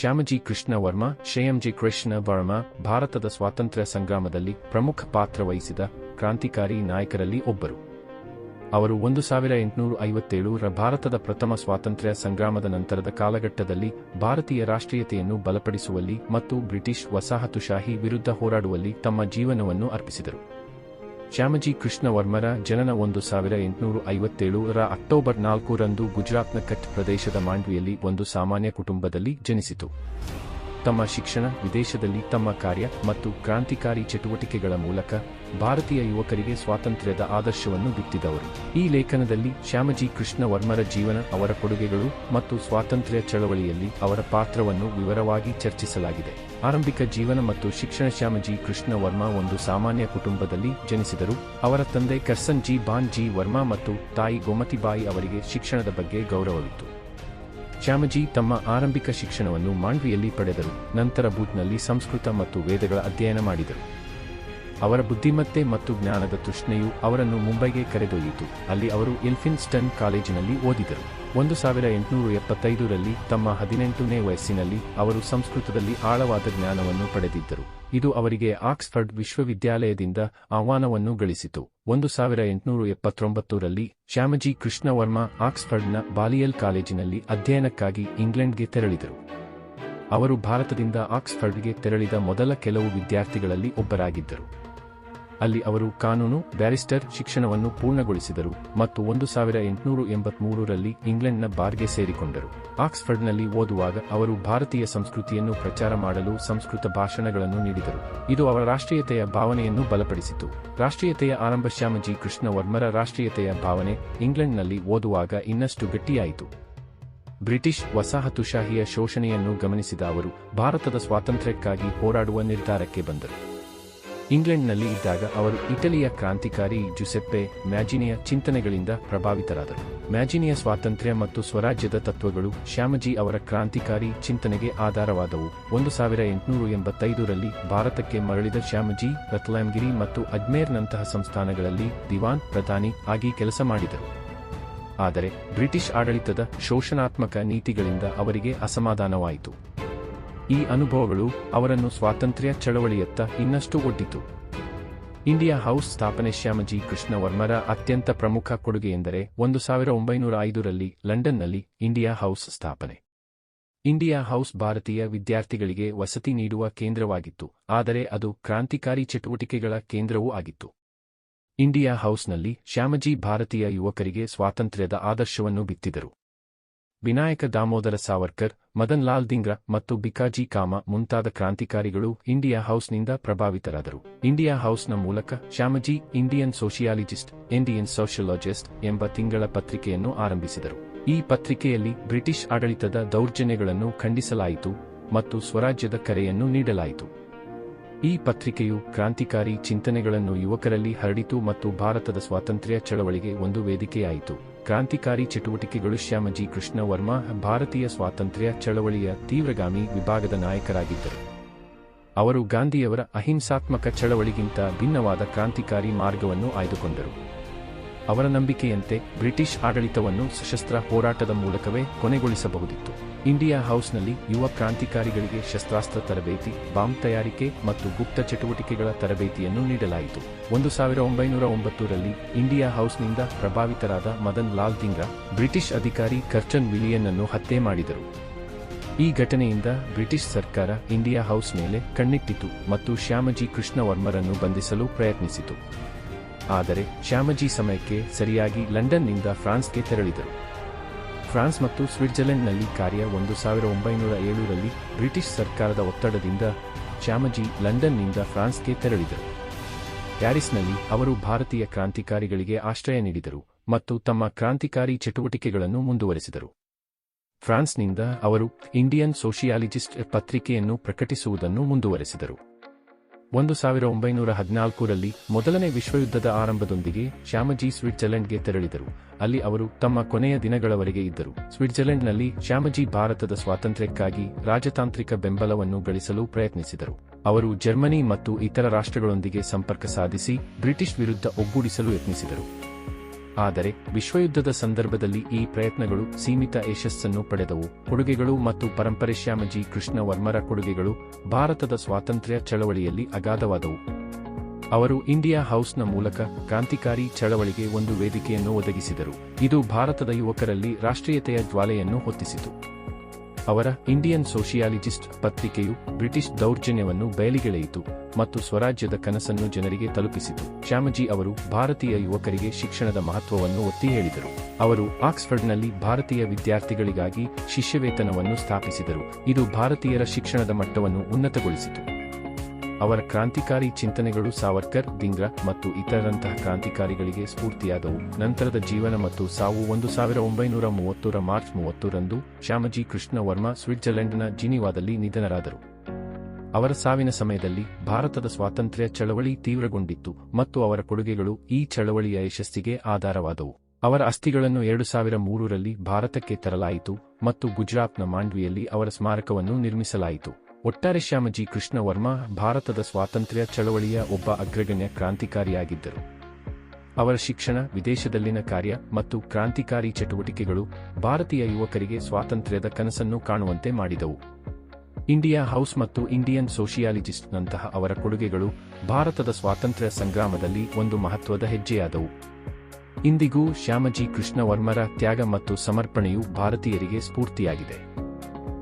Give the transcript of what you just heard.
ಶ್ಯಾಮಜಿ ಕೃಷ್ಣ ವರ್ಮ, ಶ್ರೇಯಂಜಿ ಕೃಷ್ಣ ವರ್ಮ, ಭಾರತದ ಸ್ವಾತಂತ್ರ್ಯ ಸಂಗ್ರಾಮದಲ್ಲಿ ಪ್ರಮುಖ ಪಾತ್ರ ವಹಿಸಿದ ಕ್ರಾಂತಿಕಾರಿ ನಾಯಕರಲ್ಲಿ ಒಬ್ಬರು. ಅವರು ಒಂದು ಸಾವಿರ ಎಂಟುನೂರ ಐವತ್ತೇಳು ರ ಭಾರತದ ಪ್ರಥಮ ಸ್ವಾತಂತ್ರ್ಯ ಸಂಗ್ರಾಮದ ನಂತರದ ಕಾಲಘಟ್ಟದಲ್ಲಿ ಭಾರತೀಯ ರಾಷ್ಟ್ರೀಯತೆಯನ್ನು ಬಲಪಡಿಸುವಲ್ಲಿ ಮತ್ತು ಬ್ರಿಟಿಷ್ ವಸಾಹತುಶಾಹಿ ವಿರುದ್ಧ ಹೋರಾಡುವಲ್ಲಿ ತಮ್ಮ ಜೀವನವನ್ನು ಅರ್ಪಿಸಿದರು. ಶ್ಯಾಮಜಿ ಕೃಷ್ಣವರ್ಮರ ಜನನ ಒಂದು ಸಾವಿರ ಎಂಟುನೂರ ಐವತ್ತೇಳು ರ ಅಕ್ಟೋಬರ್ ನಾಲ್ಕರಂದು ಗುಜರಾತ್ನ ಕಚ್ ಪ್ರದೇಶದ ಮಾಂಡ್ವಿಯಲ್ಲಿ ಒಂದು ಸಾಮಾನ್ಯ ಕುಟುಂಬದಲ್ಲಿ ಜನಿಸಿತು. ತಮ್ಮ ಶಿಕ್ಷಣ ವಿದೇಶದಲ್ಲಿ ತಮ್ಮ ಕಾರ್ಯ ಮತ್ತು ಕ್ರಾಂತಿಕಾರಿ ಚಟುವಟಿಕೆಗಳ ಮೂಲಕ ಭಾರತೀಯ ಯುವಕರಿಗೆ ಸ್ವಾತಂತ್ರ್ಯದ ಆದರ್ಶವನ್ನು ಬಿತ್ತಿದವರು. ಈ ಲೇಖನದಲ್ಲಿ ಶ್ಯಾಮಜಿ ಕೃಷ್ಣ ವರ್ಮರ ಜೀವನ, ಅವರ ಕೊಡುಗೆಗಳು ಮತ್ತು ಸ್ವಾತಂತ್ರ್ಯ ಚಳವಳಿಯಲ್ಲಿ ಅವರ ಪಾತ್ರವನ್ನು ವಿವರವಾಗಿ ಚರ್ಚಿಸಲಾಗಿದೆ. ಆರಂಭಿಕ ಜೀವನ ಮತ್ತು ಶಿಕ್ಷಣ ಶ್ಯಾಮಜಿ ಕೃಷ್ಣ ವರ್ಮ ಒಂದು ಸಾಮಾನ್ಯ ಕುಟುಂಬದಲ್ಲಿ ಜನಿಸಿದರು. ಅವರ ತಂದೆ ಕರ್ಸನ್ ಜಿ ಬಾನ್ ಜಿ ವರ್ಮಾ ಮತ್ತು ತಾಯಿ ಗೋಮತಿಬಾಯಿ ಅವರಿಗೆ ಶಿಕ್ಷಣದ ಬಗ್ಗೆ ಗೌರವವಿತ್ತು. ಶ್ಯಾಮಜಿ ತಮ್ಮ ಆರಂಭಿಕ ಶಿಕ್ಷಣವನ್ನು ಮಾಂಡ್ವಿಯಲ್ಲಿ ಪಡೆದರು. ನಂತರ ಬೂತ್ನಲ್ಲಿ ಸಂಸ್ಕೃತ ಮತ್ತು ವೇದಗಳ ಅಧ್ಯಯನ ಮಾಡಿದರು. ಅವರ ಬುದ್ಧಿಮತ್ತೆ ಮತ್ತು ಜ್ಞಾನದ ತೃಷ್ಣೆಯು ಅವರನ್ನು ಮುಂಬೈಗೆ ಕರೆದೊಯ್ಯಿತು. ಅಲ್ಲಿ ಅವರು ಇಲ್ಫಿನ್ಸ್ಟನ್ ಕಾಲೇಜಿನಲ್ಲಿ ಓದಿದರು. ಒಂದು ಸಾವಿರ ಎಂಟುನೂರ ಎಪ್ಪತ್ತೈದರಲ್ಲಿ ತಮ್ಮ ಹದಿನೆಂಟನೇ ವಯಸ್ಸಿನಲ್ಲಿ ಅವರು ಸಂಸ್ಕೃತದಲ್ಲಿ ಆಳವಾದ ಜ್ಞಾನವನ್ನು ಪಡೆದಿದ್ದರು. ಇದು ಅವರಿಗೆ ಆಕ್ಸ್ಫರ್ಡ್ ವಿಶ್ವವಿದ್ಯಾಲಯದಿಂದ ಆಹ್ವಾನವನ್ನು ಗಳಿಸಿತು. ಒಂದು ಸಾವಿರ ಎಂಟುನೂರ ಎಪ್ಪತ್ತೊಂಬತ್ತರಲ್ಲಿ ಶ್ಯಾಮಜಿ ಕೃಷ್ಣ ವರ್ಮಾ ಆಕ್ಸ್ಫರ್ಡ್ನ ಬಾಲಿಯಲ್ ಕಾಲೇಜಿನಲ್ಲಿ ಅಧ್ಯಯನಕ್ಕಾಗಿ ಇಂಗ್ಲೆಂಡ್ಗೆ ತೆರಳಿದರು. ಅವರು ಭಾರತದಿಂದ ಆಕ್ಸ್ಫರ್ಡ್ಗೆ ತೆರಳಿದ ಮೊದಲ ಕೆಲವು ವಿದ್ಯಾರ್ಥಿಗಳಲ್ಲಿ ಒಬ್ಬರಾಗಿದ್ದರು. ಅಲ್ಲಿ ಅವರು ಕಾನೂನು, ಬ್ಯಾರಿಸ್ಟರ್ ಶಿಕ್ಷಣವನ್ನು ಪೂರ್ಣಗೊಳಿಸಿದರು ಮತ್ತು ಒಂದು ಸಾವಿರ ಎಂಟುನೂರ ಎಂಬತ್ಮೂರರಲ್ಲಿ ಇಂಗ್ಲೆಂಡ್ನ ಬಾರ್ಗೆ ಸೇರಿಕೊಂಡರು. ಆಕ್ಸ್ಫರ್ಡ್ನಲ್ಲಿ ಓದುವಾಗ ಅವರು ಭಾರತೀಯ ಸಂಸ್ಕೃತಿಯನ್ನು ಪ್ರಚಾರ ಮಾಡಲು ಸಂಸ್ಕೃತ ಭಾಷಣಗಳನ್ನು ನೀಡಿದರು. ಇದು ಅವರ ರಾಷ್ಟ್ರೀಯತೆಯ ಭಾವನೆಯನ್ನು ಬಲಪಡಿಸಿತು. ರಾಷ್ಟ್ರೀಯತೆಯ ಆರಂಭ ಶ್ಯಾಮಜಿ ಕೃಷ್ಣ ವರ್ಮರ ರಾಷ್ಟ್ರೀಯತೆಯ ಭಾವನೆ ಇಂಗ್ಲೆಂಡ್ನಲ್ಲಿ ಓದುವಾಗ ಇನ್ನಷ್ಟು ಗಟ್ಟಿಯಾಯಿತು. ಬ್ರಿಟಿಷ್ ವಸಾಹತುಶಾಹಿಯ ಶೋಷಣೆಯನ್ನು ಗಮನಿಸಿದ ಅವರು, ಭಾರತದ ಸ್ವಾತಂತ್ರ್ಯಕ್ಕಾಗಿ ಹೋರಾಡುವ ನಿರ್ಧಾರಕ್ಕೆ ಬಂದರು. ಇಂಗ್ಲೆಂಡ್ನಲ್ಲಿ ಇದ್ದಾಗ ಅವರು ಇಟಲಿಯ ಕ್ರಾಂತಿಕಾರಿ ಜುಸೆಪ್ಪೆ ಮ್ಯಾಜಿನಿಯ ಚಿಂತನೆಗಳಿಂದ ಪ್ರಭಾವಿತರಾದರು. ಮ್ಯಾಜಿನಿಯ ಸ್ವಾತಂತ್ರ್ಯ ಮತ್ತು ಸ್ವರಾಜ್ಯದ ತತ್ವಗಳು ಶ್ಯಾಮಜಿ ಅವರ ಕ್ರಾಂತಿಕಾರಿ ಚಿಂತನೆಗೆ ಆಧಾರವಾದವು. ಒಂದು ಸಾವಿರ ಎಂಟುನೂರು ಎಂಬತ್ತೈದರಲ್ಲಿ ಭಾರತಕ್ಕೆ ಮರಳಿದ ಶ್ಯಾಮಜಿ ರತ್ಲಾಂಗಿರಿ ಮತ್ತು ಅಜ್ಮೇರ್ನಂತಹ ಸಂಸ್ಥಾನಗಳಲ್ಲಿ ದಿವಾನ್ ಪ್ರಧಾನಿ ಆಗಿ ಕೆಲಸ ಮಾಡಿದರು. ಆದರೆ ಬ್ರಿಟಿಷ್ ಆಡಳಿತದ ಶೋಷಣಾತ್ಮಕ ನೀತಿಗಳಿಂದ ಅವರಿಗೆ ಅಸಮಾಧಾನವಾಯಿತು. ಈ ಅನುಭವಗಳು ಅವರನ್ನು ಸ್ವಾತಂತ್ರ್ಯ ಚಳವಳಿಯತ್ತ ಇನ್ನಷ್ಟು ಒಡ್ಡಿತು. ಇಂಡಿಯಾ ಹೌಸ್ ಸ್ಥಾಪನೆ ಶ್ಯಾಮಜಿ ಕೃಷ್ಣ ವರ್ಮರ ಅತ್ಯಂತ ಪ್ರಮುಖ ಕೊಡುಗೆಯೆಂದರೆ ಒಂದು ಸಾವಿರ ಒಂಬೈನೂರ ಐದರಲ್ಲಿ ಲಂಡನ್ನಲ್ಲಿ ಇಂಡಿಯಾ ಹೌಸ್ ಸ್ಥಾಪನೆ. ಇಂಡಿಯಾ ಹೌಸ್ ಭಾರತೀಯ ವಿದ್ಯಾರ್ಥಿಗಳಿಗೆ ವಸತಿ ನೀಡುವ ಕೇಂದ್ರವಾಗಿತ್ತು, ಆದರೆ ಅದು ಕ್ರಾಂತಿಕಾರಿ ಚಟುವಟಿಕೆಗಳ ಕೇಂದ್ರವೂ ಆಗಿತ್ತು. ಇಂಡಿಯಾ ಹೌಸ್ನಲ್ಲಿ ಶ್ಯಾಮಜಿ ಭಾರತೀಯ ಯುವಕರಿಗೆ ಸ್ವಾತಂತ್ರ್ಯದ ಆದರ್ಶವನ್ನು ಬಿತ್ತಿದರು. ವಿನಾಯಕ ದಾಮೋದರ ಸಾವರ್ಕರ್, ಮದನ್ ಲಾಲ್ ದಿಂಗ್ರ ಮತ್ತು ಬಿಕಾಜಿ ಕಾಮ ಮುಂತಾದ ಕ್ರಾಂತಿಕಾರಿಗಳು ಇಂಡಿಯಾ ಹೌಸ್ನಿಂದ ಪ್ರಭಾವಿತರಾದರು. ಇಂಡಿಯಾ ಹೌಸ್ನ ಮೂಲಕ Shyamji, Indian sociologist Indian sociologist ಎಂಬ ತಿಂಗಳ ಪತ್ರಿಕೆಯನ್ನು ಆರಂಭಿಸಿದರು. ಈ ಪತ್ರಿಕೆಯಲ್ಲಿ ಬ್ರಿಟಿಷ್ ಆಡಳಿತದ ದೌರ್ಜನ್ಯಗಳನ್ನು ಖಂಡಿಸಲಾಯಿತು ಮತ್ತು ಸ್ವರಾಜ್ಯದ ಕರೆಯನ್ನು ನೀಡಲಾಯಿತು. ಈ ಪತ್ರಿಕೆಯು ಕ್ರಾಂತಿಕಾರಿ ಚಿಂತನೆಗಳನ್ನು ಯುವಕರಲ್ಲಿ ಹರಡಿತು ಮತ್ತು ಭಾರತದ ಸ್ವಾತಂತ್ರ್ಯ ಚಳವಳಿಗೆ ಒಂದು ವೇದಿಕೆಯಾಯಿತು. ಕ್ರಾಂತಿಕಾರಿ ಚಟುವಟಿಕೆಗಳು ಶ್ಯಾಮಜಿ ಕೃಷ್ಣ ವರ್ಮಾ ಭಾರತೀಯ ಸ್ವಾತಂತ್ರ್ಯ ಚಳವಳಿಯ ತೀವ್ರಗಾಮಿ ವಿಭಾಗದ ನಾಯಕರಾಗಿದ್ದರು. ಅವರು ಗಾಂಧಿಯವರ ಅಹಿಂಸಾತ್ಮಕ ಚಳವಳಿಗಿಂತ ಭಿನ್ನವಾದ ಕ್ರಾಂತಿಕಾರಿ ಮಾರ್ಗವನ್ನು ಆಯ್ದುಕೊಂಡರು. ಅವರ ನಂಬಿಕೆಯಂತೆ ಬ್ರಿಟಿಷ್ ಆಡಳಿತವನ್ನು ಸಶಸ್ತ್ರ ಹೋರಾಟದ ಮೂಲಕವೇ ಕೊನೆಗೊಳಿಸಬಹುದಿತ್ತು. ಇಂಡಿಯಾ ಹೌಸ್ನಲ್ಲಿ ಯುವ ಕ್ರಾಂತಿಕಾರಿಗಳಿಗೆ ಶಸ್ತ್ರಾಸ್ತ್ರ ತರಬೇತಿ, ಬಾಂಬ್ ತಯಾರಿಕೆ ಮತ್ತು ಗುಪ್ತ ಚಟುವಟಿಕೆಗಳ ತರಬೇತಿಯನ್ನು ನೀಡಲಾಯಿತು. ಒಂದು ಸಾವಿರ ಒಂಬೈನೂರ ಒಂಬತ್ತರಲ್ಲಿ ಇಂಡಿಯಾ ಹೌಸ್ನಿಂದ ಪ್ರಭಾವಿತರಾದ ಮದನ್ ಲಾಲ್ ದಿಂಗ ಬ್ರಿಟಿಷ್ ಅಧಿಕಾರಿ ಕರ್ಚನ್ ವಿಲಿಯನ್ ಅನ್ನು ಹತ್ಯೆ ಮಾಡಿದರು. ಈ ಘಟನೆಯಿಂದ ಬ್ರಿಟಿಷ್ ಸರ್ಕಾರ ಇಂಡಿಯಾ ಹೌಸ್ ಮೇಲೆ ಕಣ್ಣಿಟ್ಟಿತು ಮತ್ತು ಶ್ಯಾಮಜಿ ಕೃಷ್ಣ ವರ್ಮರನ್ನು ಬಂಧಿಸಲು ಪ್ರಯತ್ನಿಸಿತು. ಆದರೆ ಶ್ಯಾಮಜಿ ಸಮಯಕ್ಕೆ ಸರಿಯಾಗಿ ಲಂಡನ್ನಿಂದ ಫ್ರಾನ್ಸ್ಗೆ ತೆರಳಿದರು. ಫ್ರಾನ್ಸ್ ಮತ್ತು ಸ್ವಿಟ್ಜರ್ಲೆಂಡ್ನಲ್ಲಿ ಕಾರ್ಯ ಒಂದು ಸಾವಿರ ಒಂಬೈನೂರ ಏಳರಲ್ಲಿ ಬ್ರಿಟಿಷ್ ಸರ್ಕಾರದ ಒತ್ತಡದಿಂದ ಶ್ಯಾಮಜಿ ಲಂಡನ್ನಿಂದ ಫ್ರಾನ್ಸ್ಗೆ ತೆರಳಿದರು. ಪ್ಯಾರಿಸ್ನಲ್ಲಿ ಅವರು ಭಾರತೀಯ ಕ್ರಾಂತಿಕಾರಿಗಳಿಗೆ ಆಶ್ರಯ ನೀಡಿದರು ಮತ್ತು ತಮ್ಮ ಕ್ರಾಂತಿಕಾರಿ ಚಟುವಟಿಕೆಗಳನ್ನು ಮುಂದುವರೆಸಿದರು. ಫ್ರಾನ್ಸ್ನಿಂದ ಅವರು ಇಂಡಿಯನ್ ಸೋಷಿಯಾಲಜಿಸ್ಟ್ ಪತ್ರಿಕೆಯನ್ನು ಪ್ರಕಟಿಸುವುದನ್ನು ಮುಂದುವರೆಸಿದರು. ಒಂದು ಸಾವಿರ ಒಂಬೈನೂರ ಹದಿನಾಲ್ಕರಲ್ಲಿ ಮೊದಲನೇ ವಿಶ್ವಯುದ್ಧದ ಆರಂಭದೊಂದಿಗೆ ಶ್ಯಾಮಜಿ ಸ್ವಿಟ್ಜರ್ಲೆಂಡ್ಗೆ ತೆರಳಿದರು. ಅಲ್ಲಿ ಅವರು ತಮ್ಮ ಕೊನೆಯ ದಿನಗಳವರೆಗೆ ಇದ್ದರು. ಸ್ವಿಟ್ಜರ್ಲೆಂಡ್ನಲ್ಲಿ ಶ್ಯಾಮಜಿ ಭಾರತದ ಸ್ವಾತಂತ್ರ್ಯಕ್ಕಾಗಿ ರಾಜತಾಂತ್ರಿಕ ಬೆಂಬಲವನ್ನು ಗಳಿಸಲು ಪ್ರಯತ್ನಿಸಿದರು. ಅವರು ಜರ್ಮನಿ ಮತ್ತು ಇತರ ರಾಷ್ಟ್ರಗಳೊಂದಿಗೆ ಸಂಪರ್ಕ ಸಾಧಿಸಿ ಬ್ರಿಟಿಷ್ ವಿರುದ್ಧ ಒಗ್ಗೂಡಿಸಲು ಯತ್ನಿಸಿದರು. ಆದರೆ ವಿಶ್ವಯುದ್ಧದ ಸಂದರ್ಭದಲ್ಲಿ ಈ ಪ್ರಯತ್ನಗಳು ಸೀಮಿತ ಯಶಸ್ಸನ್ನು ಪಡೆದವು. ಕೊಡುಗೆಗಳು ಮತ್ತು ಪರಂಪರೆ ಶ್ಯಾಮಜಿ ಕೃಷ್ಣ ವರ್ಮರ ಕೊಡುಗೆಗಳು ಭಾರತದ ಸ್ವಾತಂತ್ರ್ಯ ಚಳವಳಿಯಲ್ಲಿ ಅಗಾಧವಾದವು. ಅವರು ಇಂಡಿಯಾ ಹೌಸ್ನ ಮೂಲಕ ಕ್ರಾಂತಿಕಾರಿ ಚಳವಳಿಗೆ ಒಂದು ವೇದಿಕೆಯನ್ನು ಒದಗಿಸಿದರು. ಇದು ಭಾರತದ ಯುವಕರಲ್ಲಿ ರಾಷ್ಟ್ರೀಯತೆಯ ಜ್ವಾಲೆಯನ್ನು ಹೊತ್ತಿಸಿತು. ಅವರ ಇಂಡಿಯನ್ ಸೋಷಿಯಾಲಜಿಸ್ಟ್ ಪತ್ರಿಕೆಯು ಬ್ರಿಟಿಷ್ ದೌರ್ಜನ್ಯವನ್ನು ಬಯಲಿಗೆಳೆಯಿತು ಮತ್ತು ಸ್ವರಾಜ್ಯದ ಕನಸನ್ನು ಜನರಿಗೆ ತಲುಪಿಸಿತು. ಶ್ಯಾಮಜಿ ಅವರು ಭಾರತೀಯ ಯುವಕರಿಗೆ ಶಿಕ್ಷಣದ ಮಹತ್ವವನ್ನು ಒತ್ತಿ ಹೇಳಿದರು. ಅವರು ಆಕ್ಸ್ಫರ್ಡ್ನಲ್ಲಿ ಭಾರತೀಯ ವಿದ್ಯಾರ್ಥಿಗಳಿಗಾಗಿ ಶಿಷ್ಯವೇತನವನ್ನು ಸ್ಥಾಪಿಸಿದರು. ಇದು ಭಾರತೀಯರ ಶಿಕ್ಷಣದ ಮಟ್ಟವನ್ನು ಉನ್ನತಗೊಳಿಸಿತು. ಅವರ ಕ್ರಾಂತಿಕಾರಿ ಚಿಂತನೆಗಳು ಸಾವರ್ಕರ್, ದಿಂಗ್ರ ಮತ್ತು ಇತರರಂತಹ ಕ್ರಾಂತಿಕಾರಿಗಳಿಗೆ ಸ್ಫೂರ್ತಿಯಾದವು. ನಂತರದ ಜೀವನ ಮತ್ತು ಸಾವು ಒಂದು ಸಾವಿರ ಒಂಬೈನೂರ ಮೂವತ್ತರ ಮಾರ್ಚ್ ಮೂವತ್ತರಂದು ಶ್ಯಾಮಜಿ ಕೃಷ್ಣ ವರ್ಮಾ ಸ್ವಿಟ್ಜರ್ಲೆಂಡ್ನ ಜಿನಿವಾದಲ್ಲಿ ನಿಧನರಾದರು. ಅವರ ಸಾವಿನ ಸಮಯದಲ್ಲಿ ಭಾರತದ ಸ್ವಾತಂತ್ರ್ಯ ಚಳವಳಿ ತೀವ್ರಗೊಂಡಿತ್ತು ಮತ್ತು ಅವರ ಕೊಡುಗೆಗಳು ಈ ಚಳವಳಿಯ ಯಶಸ್ಸಿಗೆ ಆಧಾರವಾದವು. ಅವರ ಅಸ್ಥಿಗಳನ್ನು ಎರಡು ಸಾವಿರ ಮೂರರಲ್ಲಿ ಭಾರತಕ್ಕೆ ತರಲಾಯಿತು ಮತ್ತು ಗುಜರಾತ್ನ ಮಾಂಡ್ವಿಯಲ್ಲಿ ಅವರ ಸ್ಮಾರಕವನ್ನು ನಿರ್ಮಿಸಲಾಯಿತು. ಒಟ್ಟಾರೆ ಶ್ಯಾಮಜಿ ಕೃಷ್ಣ ವರ್ಮಾ ಭಾರತದ ಸ್ವಾತಂತ್ರ್ಯ ಚಳವಳಿಯ ಒಬ್ಬ ಅಗ್ರಗಣ್ಯ ಕ್ರಾಂತಿಕಾರಿಯಾಗಿದ್ದರು. ಅವರ ಶಿಕ್ಷಣ, ವಿದೇಶದಲ್ಲಿನ ಕಾರ್ಯ ಮತ್ತು ಕ್ರಾಂತಿಕಾರಿ ಚಟುವಟಿಕೆಗಳು ಭಾರತೀಯ ಯುವಕರಿಗೆ ಸ್ವಾತಂತ್ರ್ಯದ ಕನಸನ್ನು ಕಾಣುವಂತೆ ಮಾಡಿದವು. ಇಂಡಿಯಾ ಹೌಸ್ ಮತ್ತು ಇಂಡಿಯನ್ ಸೋಷಿಯಾಲಜಿಸ್ಟ್ನಂತಹ ಅವರ ಕೊಡುಗೆಗಳು ಭಾರತದ ಸ್ವಾತಂತ್ರ್ಯ ಸಂಗ್ರಾಮದಲ್ಲಿ ಒಂದು ಮಹತ್ವದ ಹೆಜ್ಜೆಯಾದವು. ಇಂದಿಗೂ ಶ್ಯಾಮಜಿ ಕೃಷ್ಣ ವರ್ಮರ ತ್ಯಾಗ ಮತ್ತು ಸಮರ್ಪಣೆಯು ಭಾರತೀಯರಿಗೆ ಸ್ಫೂರ್ತಿಯಾಗಿದೆ.